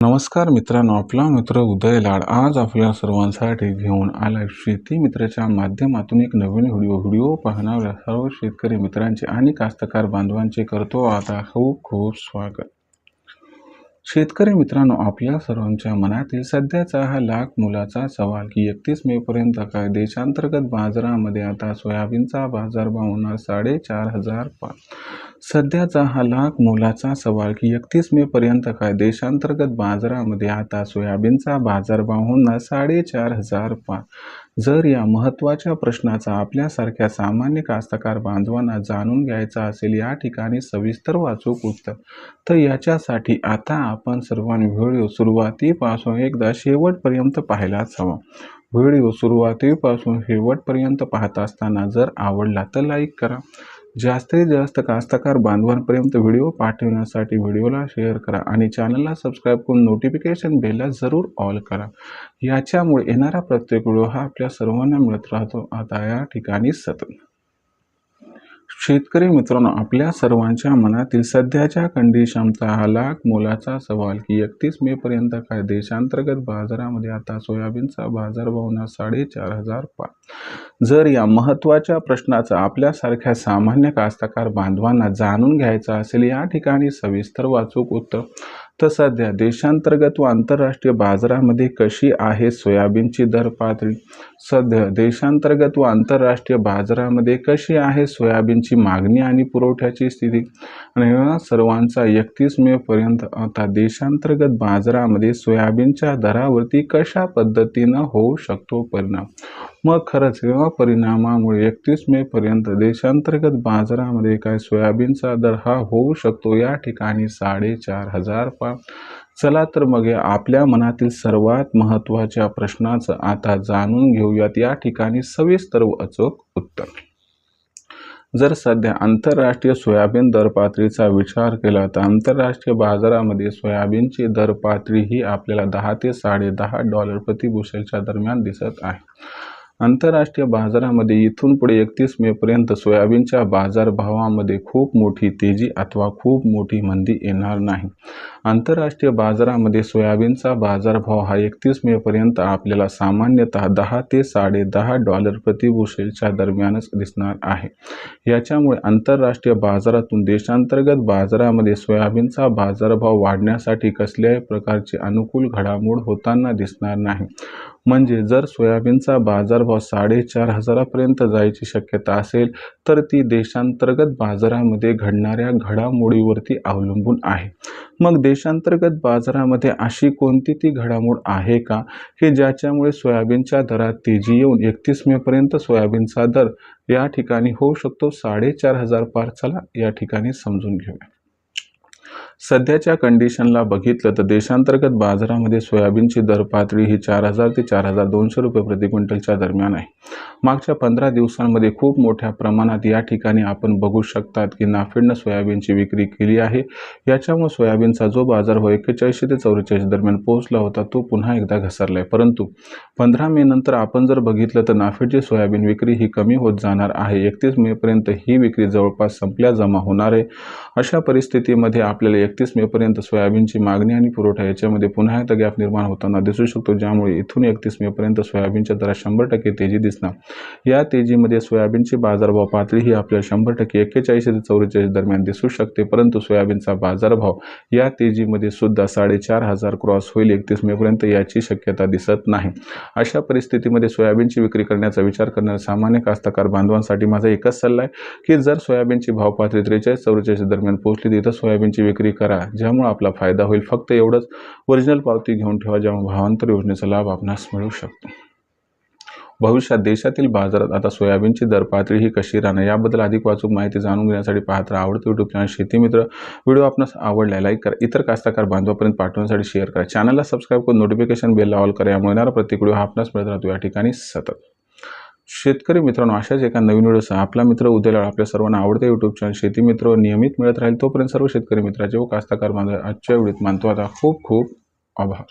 नमस्कार मित्रांनो आपला मित्र उदय लाड आज आपल्या सर्वांसाठी घेऊन आला शेती मित्राच्या माध्यमातून एक नवीन व्हिडिओ. व्हिडिओ पाहणाऱ्या सर्व शेतकरी मित्रांचे आणि कास्तकार बांधवांचे करतो आता खूप खूप स्वागत. शेतकरी मित्रांनो आपल्या सर्वांच्या मनातील सध्याचा हा लाख मुलाचा सवाल की एकतीस मे पर्यंत काय देशांतर्गत बाजारामध्ये आता सोयाबीनचा बाजारभाव होणार साडेचार हजार पाच. सध्याचा हा लाख मोलाचा सवाल की एकतीस मे पर्यंत काय देशांतर्गत बाजारामध्ये आता सोयाबीनचा बाजारभाव होणार साडेचार हजार पाच जर या महत्त्वाच्या प्रश्नाचा आपल्यासारख्या सामान्य कास्तकार बांधवांना जाणून घ्यायचा असेल या ठिकाणी सविस्तर वाचूक उत्तर. तर याच्यासाठी आता आपण सर्वांनी व्हिडिओ सुरुवातीपासून एकदा शेवटपर्यंत पाहायलाच हवा. व्हिडिओ सुरुवातीपासून शेवटपर्यंत पाहत असताना जर आवडला तर लाईक करा. जास्तीत जास्त कास्तकार बांधवांपर्यंत व्हिडिओ पाठवण्यासाठी व्हिडिओला शेअर करा आणि चॅनलला सबस्क्राईब करून नोटिफिकेशन बेलला जरूर ऑल करा. याच्यामुळे येणारा प्रत्येक व्हिडिओ हा आपल्या सर्वांना मिळत राहतो. आता या ठिकाणी सतत शेतकरी मित्रांनो आपल्या सर्वांच्या मनातील सध्याच्या कंडिशनचा हा लाख मोलाचा सवाल की एकतीस मे पर्यंत काय देशांतर्गत बाजारामध्ये आता सोयाबीनचा बाजारभाव ना साडेचार हजार पाच जर या महत्त्वाच्या प्रश्नाचा आपल्यासारख्या सामान्य कास्तकार बांधवांना जाणून घ्यायचा असेल या ठिकाणी सविस्तर वाचूक उत्तर तर सध्या देशांतर्गत व आंतरराष्ट्रीय बाजारामध्ये कशी आहे सोयाबीनची दर पातळी? सध्या देशांतर्गत व आंतरराष्ट्रीय बाजारामध्ये कशी आहे सोयाबीनची मागणी आणि पुरवठ्याची स्थिती? आणि सर्वांचा एकतीस मेपर्यंत आता देशांतर्गत बाजारामध्ये सोयाबीनच्या दरावरती कशा पद्धतीनं होऊ शकतो परिणाम? मग खरंच या परिणामामुळे एकतीस मेपर्यंत देशांतर्गत बाजारामध्ये काय सोयाबीनचा दर हा होऊ शकतो? या ठिकाणी साडेचार हजार पाच चला तर मग आपल्या मनातील सर्वात महत्त्वाच्या प्रश्नाचं आता जाणून घेऊयात. या ठिकाणी सविस्तर व अचूक उत्तर. जर सध्या आंतरराष्ट्रीय सोयाबीन दरपातळीचा विचार केला तर आंतरराष्ट्रीय बाजारामध्ये सोयाबीनची दरपातळी ही आपल्याला दहा ते साडे दहा डॉलर प्रतिभूषणच्या दरम्यान दिसत आहे. आंतरराष्ट्रीय बाजारामध्ये इथून पुढे एकतीस मेपर्यंत सोयाबीनच्या बाजारभावामध्ये खूप मोठी तेजी अथवा खूप मोठी मंदी येणार नाही. आंतरराष्ट्रीय बाजारामध्ये सोयाबीनचा बाजारभाव हा एकतीस मेपर्यंत आपल्याला सामान्यतः दहा ते साडे दहा डॉलर प्रतिबुशेलच्या दरम्यानच दिसणार आहे. याच्यामुळे आंतरराष्ट्रीय बाजारातून देशांतर्गत बाजारामध्ये सोयाबीनचा बाजारभाव वाढण्यासाठी कसल्याही प्रकारची अनुकूल घडामोड होताना दिसणार नाही. म्हणजे जर सोयाबीनचा बाजारभाव साडेचार हजारापर्यंत जायची शक्यता असेल तर ती देशांतर्गत बाजारामध्ये घडणाऱ्या घडामोडीवरती अवलंबून आहे. मग देशांतर्गत बाजारामध्ये अशी कोणती ती घडामोड आहे का? की ज्याच्यामुळे सोयाबीनच्या दरात तेजी येऊन एकतीस मेपर्यंत सोयाबीनचा दर या ठिकाणी होऊ शकतो साडेचार हजार पार चला या ठिकाणी समजून घेऊया. सध्याच्या कंडिशनला बघितलं तर देशांतर्गत बाजारामध्ये सोयाबीनची दर पातळी ही चार हजार ते चार हजार दोनशे रुपये प्रति क्विंटलच्या दरम्यान आहे. मागच्या पंधरा दिवसांमध्ये खूप मोठ्या प्रमाणात या ठिकाणी आपण बघू शकतात की नाफेडनं सोयाबीनची विक्री केली आहे. याच्यामुळे सोयाबीनचा जो बाजार हो एक्केचाळीसशे ते चौवेचाळीस दरम्यान पोहोचला होता तो पुन्हा एकदा घसरला आहे परंतु पंधरा मे नंतर आपण जर बघितलं तर नाफेडची सोयाबीन विक्री ही कमी होत जाणार आहे. एकतीस मेपर्यंत ही विक्री जवळपास संपल्या जमा होणार आहे. अशा परिस्थितीमध्ये आपल्याला एकतीस मेपर्यंत सोयाबीनची मागणी आणि पुरवठा याच्यामध्ये पुन्हा एकदा गॅप निर्माण होताना दिसू शकतो ज्यामुळे इथून एकतीस मेपर्यंत सोयाबीनच्या दरात शंभर टक्के तेजी दिसणार. या तेजीमध्ये सोयाबीनची बाजारभाव पातळी ही आपल्याला शंभर टक्के एक्केचाळीस ते चौवेचाळीस दरम्यान दिसू शकते परंतु सोयाबीनचा बाजारभाव या तेजीमध्ये सुद्धा साडेचार हजार क्रॉस होईल एकतीस मेपर्यंत याची शक्यता दिसत नाही. अशा परिस्थितीमध्ये सोयाबीनची विक्री करण्याचा विचार करणाऱ्या सामान्य कास्तकार बांधवांसाठी माझा एकच सल्ला आहे की जर सोयाबीनची भाव पातळी त्रेचाळीस चौवेचाळीस दरम्यान पोहोचली तिथं सोयाबीनची विक्री करा ज्यामुळे आपला फायदा होईल. फक्त एवढंच ओरिजिनल पावती घेऊन ठेवा ज्यामुळे भावांतर योजनेचा लाभ आपणास मिळू शकतो. भविष्यात देशातील बाजारात आता सोयाबीनची दर पातळी ही कशी राहणार याबद्दल अधिक वाचूक माहिती जाणून घेण्यासाठी पाहत राहा. आवडतं यूट्यूब चॅनल शेतीमित्र व्हिडिओ आपणास आवडला लाईक करा. इतर कास्तकार बांधवापर्यंत पाठवण्यासाठी शेअर करा. चॅनलला सबस्क्राईब करून नोटिफिकेशन बेलला ऑल करा. यामुळे येणारा प्रत्येक व्हिडिओ हा आपणास मिळत राहतो. या ठिकाणी सतत. शेतकरी मित्रांनो अशाच एका नवीन व्हिडिओसह आपला मित्र उद्याला आपल्या सर्वांना आवडते यूट्यूब चॅनल शेती मित्र नियमित मिळत राहील तोपर्यंत सर्व शेतकरी मित्राचे व कास्तकार बांधव आजच्या वेळेत मानतो. आता खूप खूप आभार.